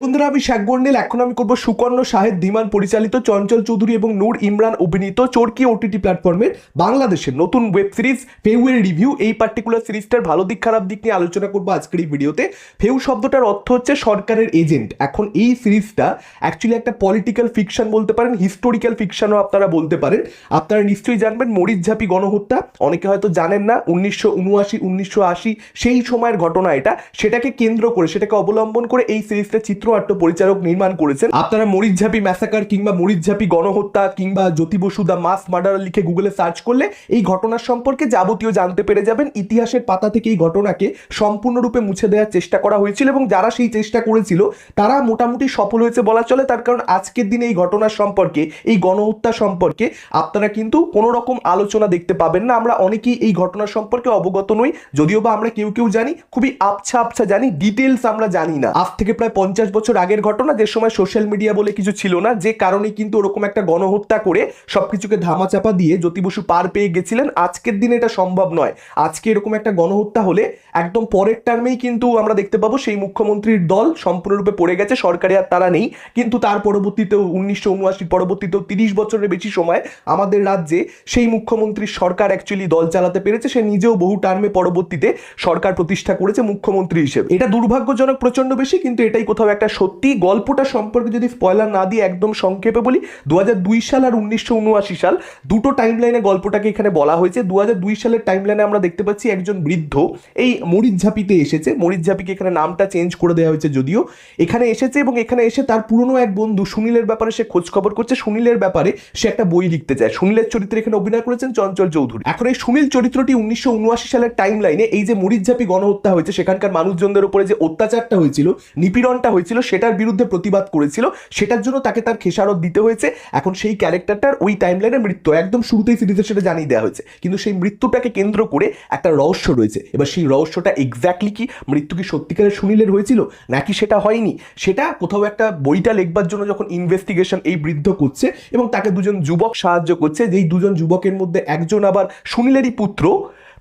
বন্ধুরা, আমি শেখ গন্ডেল এখন আমি করব সুকর্ণ শাহেদ ধীমান পরিচালিত চঞ্চল চৌধুরী এবং নূর ইমরান অভিনীত চরকি ওটিটি প্ল্যাটফর্মের বাংলাদেশের নতুন ওয়েব সিরিজ ফেউয়ের রিভিউ এই পার্টিকুলার সিরিজটার ভালো দিক, খারাপ দিক নিয়ে আলোচনা করব আজকের এই ভিডিওতে। ফেউ শব্দটার অর্থ হচ্ছে সরকারের এজেন্ট এখন এই সিরিজটা অ্যাকচুয়ালি একটা পলিটিক্যাল ফিকশন বলতে পারেন হিস্টোরিক্যাল ফিকশনও আপনারা বলতে পারেন। আপনারা নিশ্চয়ই জানবেন মরিচঝাপি গণহত্যা। অনেকে হয়তো জানেন না, উনিশশো উনআশি, উনিশশো আশি, সেই সময়ের ঘটনা এটা। সেটাকে কেন্দ্র করে, সেটাকে অবলম্বন করে এই সিরিজটা চিত্রনাট্য পরিচালক নির্মাণ করেছেন। আপনারা মরিচঝাপি ম্যাসাকার কিংবা মরিচঝাপি গণহত্যা কিংবা জ্যোতি বসু দা মাস মার্ডার লিখে গুগলে সার্চ করলে এই ঘটনার সম্পর্কে যাবতীয় জানতে পেরে যাবেন। ইতিহাসের পাতা থেকে এই ঘটনাকে সম্পূর্ণরূপে মুছে দেওয়ার চেষ্টা করা হয়েছিল এবং যারা সেই চেষ্টা করেছিল, তারা মোটামুটি সফল হয়েছে বলা চলে। তার কারণ আজকের দিনে এই ঘটনার সম্পর্কে, এই গণহত্যা সম্পর্কে আপনারা কিন্তু কোনো রকম আলোচনা দেখতে পাবেন না। আমরা অনেকেই এই ঘটনার সম্পর্কে অবগত নই, যদিও বা আমরা কেউ কেউ জানি, খুবই আবছা আবছা জানি ডিটেলস আমরা জানি না। আজ থেকে প্রায় পঞ্চাশ আগের ঘটনা, যে সময় সোশ্যাল মিডিয়া বলে কিছু ছিল না, যে কারণে কিন্তু ওরকম একটা গণহত্যা করে সবকিছুকে ধামাচাপা দিয়ে জ্যোতি বসু পার পেয়ে গেছিলেন। আজকের দিনে এটা সম্ভব নয়। আজকে এরকম একটা গণহত্যা হলে একদম পরের টার্মেই কিন্তু আমরা দেখতে পাবো সেই মুখ্যমন্ত্রীর দল সম্পূর্ণরূপে পড়ে গেছে, সরকারে আর তারা নেই। কিন্তু তার পরবর্তীতেও উনিশশো উনআশির পরবর্তীতেও তিরিশ বছরের বেশি সময় আমাদের রাজ্যে সেই মুখ্যমন্ত্রীর সরকার অ্যাকচুয়ালি দল চালাতে পেরেছে। সে নিজেও বহু টার্মে পরবর্তীতে সরকার প্রতিষ্ঠা করেছে মুখ্যমন্ত্রী হিসেবে। এটা দুর্ভাগ্যজনক প্রচণ্ড বেশি, কিন্তু এটাই কোথাও একটা সত্যি গল্পটা সম্পর্কে যদি স্পয়লার না দিয়ে একদম সংক্ষেপে বলি দু সাল আর উনিশশো উনআশি সাল দুটো টাইম লাইনে গল্পটাকে এখানে বলা হয়েছে। দু সালের টাইম লাইনে আমরা দেখতে পাচ্ছি একজন বৃদ্ধ, এই মরিচঝাপিতে এসেছে। মরিচঝাপিকে এখানে নামটা চেঞ্জ করে দেওয়া হয়েছে যদিও। এখানে এসেছে এবং এখানে এসে তার পুরনো এক বন্ধু সুনীলের ব্যাপারে সে খোঁজখবর করছে। সুনীলের ব্যাপারে সে একটা বই লিখতে চায়। সুনীলের চরিত্রে এখানে অভিনয় করেছেন চঞ্চল চৌধুরী। এখন এই সুনীল চরিত্রটি উনিশশো উনআশি সালের টাইম লাইনে এই যে মরিচঝাপি গণহত্যা হয়েছে, সেখানকার মানুষজনদের উপরে যে অত্যাচারটা হয়েছিল, নিপীড়নটা হয়েছিল সেটার বিরুদ্ধে প্রতিবাদ করেছিল, সেটার জন্য তাকে তার খেসারত দিতে হয়েছে। এখন সেই ক্যারেক্টারটার ওই টাইম লাইনে মৃত্যু, একদম শুরুতেই সিরিজে সেটা জানিয়ে দেওয়া হয়েছে। কিন্তু সেই মৃত্যুটাকে কেন্দ্র করে একটা রহস্য রয়েছে। এবার সেই রহস্যটা এক্স্যাক্টলি কি? মৃত্যু কি সত্যিকারের সুনীলের হয়েছিল, নাকি সেটা হয়নি? সেটা কোথাও একটা বইটা লেখবার জন্য যখন ইনভেস্টিগেশন এই বৃদ্ধ করছে এবং তাকে দুজন যুবক সাহায্য করছে, যেই দুজন যুবকের মধ্যে একজন আবার সুনীলেরই পুত্র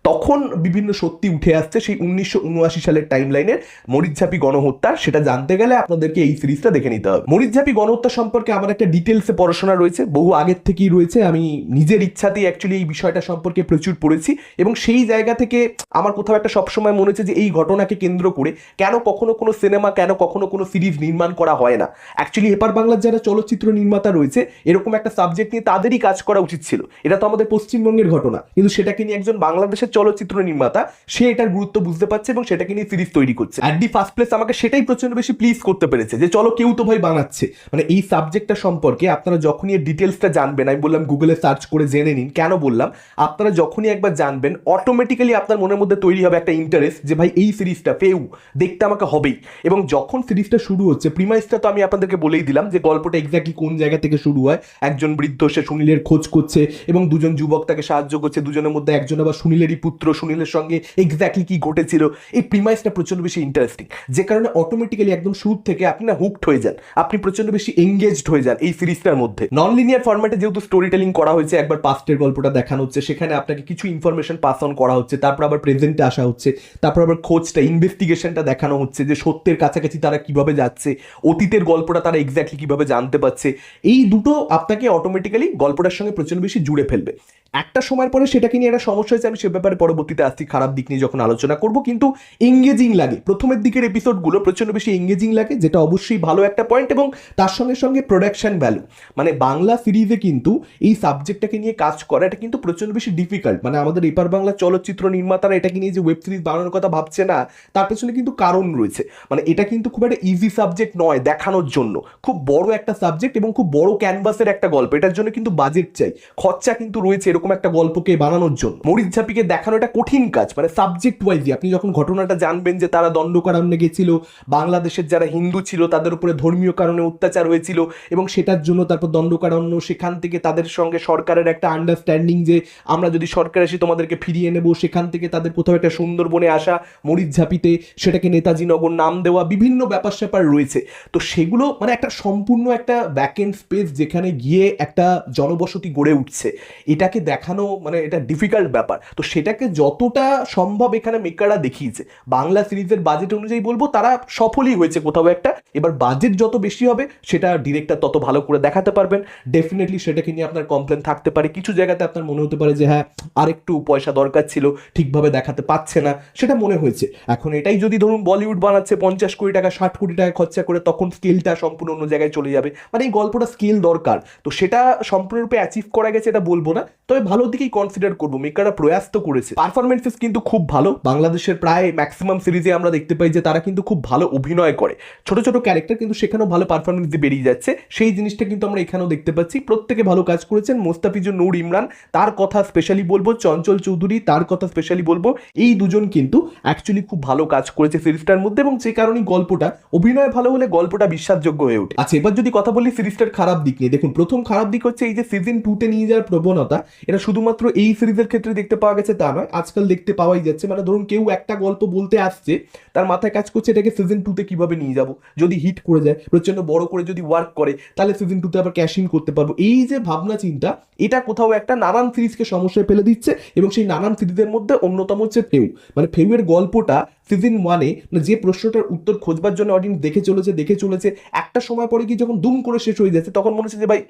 তখন বিভিন্ন সত্যি উঠে আসছে সেই উনিশশো উনআশি সালের টাইম লাইনের মরিচঝাপি গণহত্যা সেটা জানতে গেলে আপনাদেরকে এই সিরিজটা দেখে নিতে হবে। মরিচঝাপি গণহত্যা সম্পর্কে আমার একটা ডিটেলসে পড়াশোনা রয়েছে, বহু আগের থেকেই রয়েছে, আমি নিজের ইচ্ছাতেই অ্যাকচুয়ালি এই বিষয়টা সম্পর্কে প্রচুর পড়েছি এবং সেই জায়গা থেকে আমার কোথাও একটা সবসময় মনে হচ্ছে যে এই ঘটনাকে কেন্দ্র করে কেন কখনো কোনো সিনেমা কেন কখনো কোনো সিরিজ নির্মাণ করা হয় না। অ্যাকচুয়ালি এপার বাংলার যারা চলচ্চিত্র নির্মাতা রয়েছে, এরকম একটা সাবজেক্ট নিয়ে তাদেরই কাজ করা উচিত ছিল। এটা তো আমাদের পশ্চিমবঙ্গের ঘটনা। কিন্তু সেটাকে নিয়ে একজন বাংলাদেশের চলচ্চিত্র নির্মাতা, সে এটার গুরুত্ব বুঝতে পারছে এবং সেটাকে নিয়ে সিরিজ তৈরি করছে। অ্যাট দি ফার্স্ট প্লেস আমাকে সেটাই প্রচণ্ড বেশি প্লিজ করতে পেরেছে যে, চলো কেউ তো ভাই বানাচ্ছে। মানে এই সাবজেক্টটা সম্পর্কে আপনারা যখনই এর ডিটেলসটা জানবেন, আমি বললাম গুগলে সার্চ করে জেনে নিন, কেন বললাম, আপনারা যখনই একবার জানবেন অটোমেটিক্যালি আপনার মনের মধ্যে তৈরি হবে একটা ইন্টারেস্ট যে, ভাই, এই সিরিজটা পেউ, দেখতে আমাকে হবেই। এবং যখন সিরিজটা শুরু হচ্ছে প্রিমাইসটা তো আমি আপনাদেরকে বলেই দিলাম যে, গল্পটা এক্স্যাক্টলি কোন জায়গা থেকে শুরু হয়? একজন বৃদ্ধ, সে সুনীলের খোঁজ করছে এবং দুজন যুবক তাকে সাহায্য করছে, দুজনের মধ্যে একজন আবার সুনীলেরই পুত্র সুনীলের সঙ্গে এক্স্যাক্টলি কি ঘটেছিল? এই প্রিমাইসটা প্রচণ্ড বেশি ইন্টারেস্টিং যে কারণে অটোমেটিক্যালি একদম শুরু থেকে আপনি না হুকড হয়ে যান। আপনি প্রচণ্ড বেশি এঙ্গেজড হয়ে যান এই সিরিজটার মধ্যে। নন লিনিয়ার ফরম্যাটে যেহেতু স্টোরি টেলিং করা হয়েছে, একবার পাস্টের গল্পটা দেখানো হচ্ছে, সেখানে আপনাকে কিছু ইনফরমেশন পাস অন করা হচ্ছে, তারপর আবার প্রেজেন্টে আসা হচ্ছে, তারপর আবার খোঁজটা ইনভেস্টিগেশনটা দেখানো হচ্ছে, যে সত্যের কাছাকাছি তারা কীভাবে যাচ্ছে, অতীতের গল্পটা তারা এক্স্যাক্টলি কীভাবে জানতে পারছে, এই দুটো আপনাকে অটোমেটিক্যালি গল্পটার সঙ্গে প্রচণ্ড বেশি জুড়ে ফেলবে। একটা সময়ের পরে সেটাকে নিয়ে একটা সমস্যা হয়েছে, আমি সে ব্যাপারে পরবর্তীতে আসছি খারাপ দিক নিয়ে যখন আলোচনা করব, কিন্তু এঙ্গেজিং লাগে। প্রথমের দিকের এপিসোডগুলো প্রচণ্ড বেশি এঙ্গেজিং লাগে, যেটা অবশ্যই ভালো একটা পয়েন্ট এবং তার সঙ্গে সঙ্গে প্রোডাকশন ভ্যালু মানে বাংলা সিরিজে কিন্তু এই সাবজেক্টটাকে নিয়ে কাজ করা, এটা কিন্তু প্রচণ্ড বেশি ডিফিকাল্ট মানে আমাদের এপার বাংলা চলচ্চিত্র নির্মাতারা এটাকে নিয়ে যে ওয়েব সিরিজ বানানোর কথা ভাবছে না, তার পেছনে কিন্তু কারণ রয়েছে। মানে এটা কিন্তু খুব একটা ইজি সাবজেক্ট নয় দেখানোর জন্য। খুব বড় একটা সাবজেক্ট এবং খুব বড় ক্যানভাসের একটা গল্প, এটার জন্য কিন্তু বাজেট চাই। খরচা কিন্তু রয়েছে এরকম একটা গল্পকে বানানোর জন্য। মরিচঝাপিকে দেখানো এটা কঠিন কাজ মানে সাবজেক্ট ওয়াইজই আপনি যখন ঘটনাটা জানবেন যে তারা দণ্ডকারণ্যে গেছিল বাংলাদেশের যারা হিন্দু ছিল তাদের উপরে ধর্মীয় কারণে অত্যাচার হয়েছিল এবং সেটার জন্য তারপর দণ্ডকারণ্য, সেখান থেকে তাদের সঙ্গে সরকারের একটা আন্ডারস্ট্যান্ডিং যে আমরা যদি সরকার এসে তোমাদেরকে ফিরিয়ে নেব, সেখান থেকে তাদের কোথাও একটা সুন্দরবনে আসা মরিচঝাপিতে সেটাকে নেতাজি নগর নাম দেওয়া, বিভিন্ন ব্যাপার স্যাপার রয়েছে। তো সেগুলো মানে একটা সম্পূর্ণ একটা ব্যাকেন্ড স্পেস যেখানে গিয়ে একটা জনবসতি গড়ে উঠছে। এটাকে দেখানো মানে এটা ডিফিকাল্ট ব্যাপার। তো সেটাকে যতটা সম্ভব এখানে মেকাররা দেখিয়েছে। বাংলা সিরিজের বাজেট অনুযায়ী বলব, তারা সফলই হয়েছে কোথাও একটা। এবার বাজেট যত বেশি হবে, সেটা ডিরেক্টর তত ভালো করে দেখাতে পারবেন। ডেফিনেটলি সেটাকে নিয়ে আপনার কমপ্লেন থাকতে পারে। কিছু জায়গাতে আপনার মনে হতে পারে যে হ্যাঁ আরেকটু পয়সা দরকার ছিল, ঠিকভাবে দেখাতে পাচ্ছে না। সেটা মনে হয়েছে। এখন এটাই যদি ধরুন বলিউড বানাচ্ছে, পঞ্চাশ কোটি টাকা, ষাট কোটি টাকা খরচা করে তখন স্কেলটা সম্পূর্ণ অন্য জায়গায় চলে যাবে। মানে এই গল্পটা স্কেল দরকার। তো সেটা সম্পূর্ণরূপে অ্যাচিভ করা গেছে, এটা বলব না। তবে ভালো দিকেই কনসিডার করব। মেকাররা প্রয়াস তো করেছে। পারফরমেন্সেস কিন্তু খুব ভালো। বাংলাদেশের প্রায় ম্যাক্সিমাম সিরিজে আমরা দেখতে পাই যে তারা কিন্তু খুব ভালো অভিনয় করে। ছোট ছোট ক্যারেক্টার কিন্তু সেখানেও ভালো পারফরমেন্স দিয়ে বেরিয়ে যাচ্ছে। সেই জিনিসটা কিন্তু আমরা এখানেও দেখতে পাচ্ছি। প্রত্যেকে ভালো কাজ করেছেন। মোস্তাফিজুর নূর ইমরান, তার কথা স্পেশালি বলব। চঞ্চল চৌধুরী, তার কথা স্পেশালি বলব। এই দুজন কিন্তু অ্যাকচুয়ালি খুব ভালো কাজ করেছে সিরিজটার মধ্যে এবং যে কারণে গল্পটা অভিনয় ভালো হলে গল্পটা বিশ্বাসযোগ্য হয়ে ওঠে। আচ্ছা এবার যদি কথা বলি সিরিজটার খারাপ দিক নিয়ে। দেখুন, প্রথম খারাপ দিক হচ্ছে এই যে সিজন টুতে নিয়ে যাওয়ার প্রবণতা এটা শুধুমাত্র এই সিরিজের ক্ষেত্রে দেখতে পাওয়া গেছে, তা নয়। আজকাল দেখতে পাওয়াই যাচ্ছে। মানে ধরুন, কেউ একটা গল্প বলতে আসছে, তার মাথায় কাজ করছে এটাকে সিজন টুতে কীভাবে নিয়ে যাব? যদি হিট করে যায় প্রচণ্ড বড় করে যদি ওয়ার্ক করে, তাহলে সিজন টুতে আবার ক্যাশ ইন করতে পারব। এই যে ভাবনা চিন্তা, এটা কোথাও একটা নানান সিরিজকে সমস্যায় ফেলে দিচ্ছে এবং সেই নানান সিরিজের মধ্যে অন্যতম হচ্ছে ফেউ। মানে ফেউয়ের গল্পটা সিজন ওয়ানে যে প্রশ্নটার উত্তর খোঁজবার জন্য অডিয়েন্স দেখে চলেছে দেখে চলেছে, একটা সময় পরে কি যখন দুম করে শেষ হয়ে যাচ্ছে, তখন মনে হচ্ছে যে, ভাই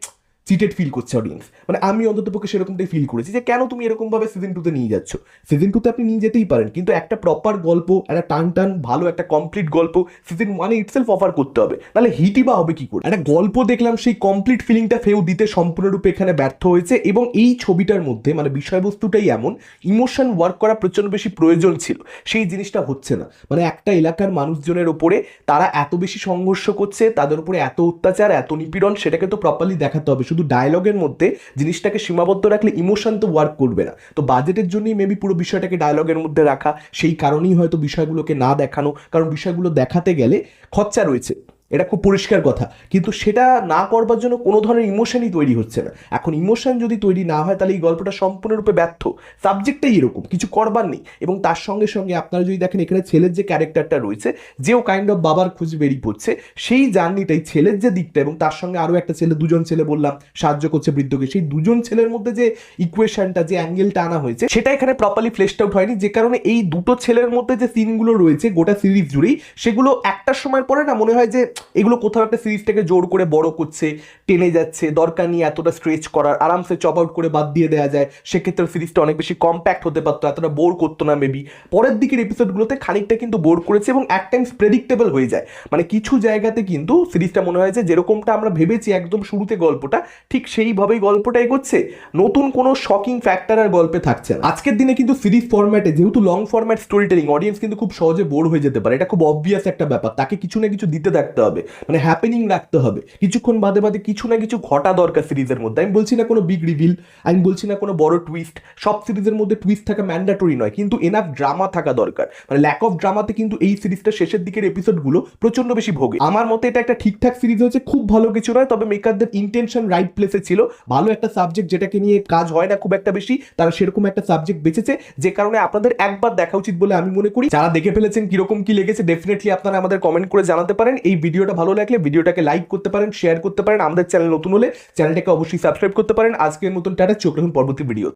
চিটেড ফিল করছে অডিয়েন্স মানে আমি অন্তত পক্ষে সেরকমটাই ফিল করেছি যে কেন তুমি এরকমভাবে সিজন টুতে নিয়ে যাচ্ছ? সিজন টুতে আপনি নিয়ে যেতেই পারেন, কিন্তু একটা প্রপার গল্প, একটা টান টান, ভালো, একটা কমপ্লিট গল্প সিজন ওয়ানে ইটসেলফ অফার করতে হবে। তাহলে হিটই বা হবে কি করে? একটা গল্প দেখলাম, সেই কমপ্লিট ফিলিংটা ফেউ দিতে সম্পূর্ণরূপে এখানে ব্যর্থ হয়েছে এবং এই ছবিটার মধ্যে মানে বিষয়বস্তুটাই এমন ইমোশন ওয়ার্ক করা প্রচণ্ড বেশি প্রয়োজন ছিল। সেই জিনিসটা হচ্ছে না। মানে একটা এলাকার মানুষজনের ওপরে তারা এত বেশি সংঘর্ষ করছে, তাদের উপরে এত অত্যাচার, এত নিপীড়ন, সেটাকে তো প্রপারলি দেখাতে হবে। শুধু ডায়লগের মধ্যে জিনিসটাকে সীমাবদ্ধ রাখলে ইমোশন তো ওয়ার্ক করবে না। তো বাজেটের জন্যই মেবি পুরো বিষয়টাকে ডায়লগের মধ্যে রাখা, সেই কারণেই হয়তো বিষয়গুলোকে না দেখানো, কারণ বিষয়গুলো দেখাতে গেলে খরচা রয়েছে। এটা খুব পরিষ্কার কথা। কিন্তু সেটা না করবার জন্য কোনো ধরনের ইমোশনই তৈরি হচ্ছে না। এখন ইমোশন যদি তৈরি না হয়, তাহলে এই গল্পটা সম্পূর্ণরূপে ব্যর্থ। সাবজেক্টটাই এরকম, কিছু করবার নেই। এবং তার সঙ্গে সঙ্গে আপনারা যদি দেখেন, এখানে ছেলের যে ক্যারেক্টারটা রয়েছে যেও কাইন্ড অফ বাবার খুঁজে বেরিয়ে পড়ছে, সেই জার্নিটাই ছেলের যে দিকটা এবং তার সঙ্গে আরও একটা ছেলে, দুজন ছেলে বললাম, সাহায্য করছে বৃদ্ধকে। সেই দুজন ছেলের মধ্যে যে ইকুয়েশনটা যে অ্যাঙ্গেলটা আনা হয়েছে, সেটা এখানে প্রপারলি ফ্লেশড আউট হয়নি। যে কারণে এই দুটো ছেলের মধ্যে যে সিনগুলো রয়েছে, গোটা সিরিজ জুড়েই, সেগুলো একটা সময় পরে না মনে হয় যে এগুলো কোথাও একটা সিরিজটাকে জোর করে বড় করছে, টেনে যাচ্ছে, দরকার নিয়ে এতটা স্ট্রেচ করার, আরামসে চপ আউট করে বাদ দিয়ে দেওয়া যায়, সেক্ষেত্রে সিরিজটা অনেক বেশি কম্প্যাক্ট হতে পারতো, এতটা বোর করতো না মেবি পরের দিকের এপিসোডগুলোতে খানিকটা কিন্তু বোর করেছে এবং এক টাইমস প্রেডিক্টেবল হয়ে যায়। মানে কিছু জায়গাতে কিন্তু সিরিজটা মনে হয় যে যেরকমটা আমরা ভেবেছি একদম শুরুতে গল্পটা, ঠিক সেইভাবেই গল্পটা এগোচ্ছে। নতুন কোনো শকিং ফ্যাক্টর আর গল্পে থাকছে আজকের দিনে কিন্তু সিরিজ ফরম্যাটে যেহেতু long format storytelling audience কিন্তু খুব সহজে বোর হয়ে যেতে পারে, এটা খুব অবভিয়াস একটা ব্যাপার, তাকে কিছু না কিছু দিতে থাকতে হবে। মানে হ্যাপেনিং রাখতে হবে। কিছুক্ষণ বাদে বাদে কিছু না কিছু ঘটা দরকার সিরিজের মধ্যে। আমি বলছি না কোনো বিগ রিভিল আমি বলছি না কোনো বড় টুইস্ট সব সিরিজের মধ্যে টুইস্ট থাকা ম্যান্ডাটরি নয়, কিন্তু এনাফ ড্রামা থাকা দরকার। মানে ল্যাক অফ ড্রামাতে কিন্তু এই সিরিজটা শেষের দিকের এপিসোডগুলো প্রচণ্ড বেশি ভোগে। আমার মতে এটা একটা ঠিকঠাক সিরিজ হচ্ছে খুব ভালো কিছু নয়, তবে মেকারদের ইন্টেনশন রাইট প্লেসে ছিল। ভালো একটা সাবজেক্ট যেটাকে নিয়ে কাজ হয় না খুব একটা বেশি, তারা সেরকম একটা সাবজেক্ট বেঁচেছে যে কারণে আপনাদের একবার দেখা উচিত বলে আমি মনে করি। যারা দেখে ফেলেছেন কীরকম কি লেগেছে ডেফিনেটলি আপনারা আমাদের কমেন্ট করে জানাতে পারেন। এই ভিডিওটা ভালো লাগলে ভিডিওটাকে লাইক করতে পারেন শেয়ার করতে পারেন। আমাদের চ্যানেল নতুন হলে চ্যানেলটাকে অবশ্যই সাবস্ক্রাইব করতে পারেন। আজকের মতন টাটা, চোখ রাখুন পরবর্তী ভিডিও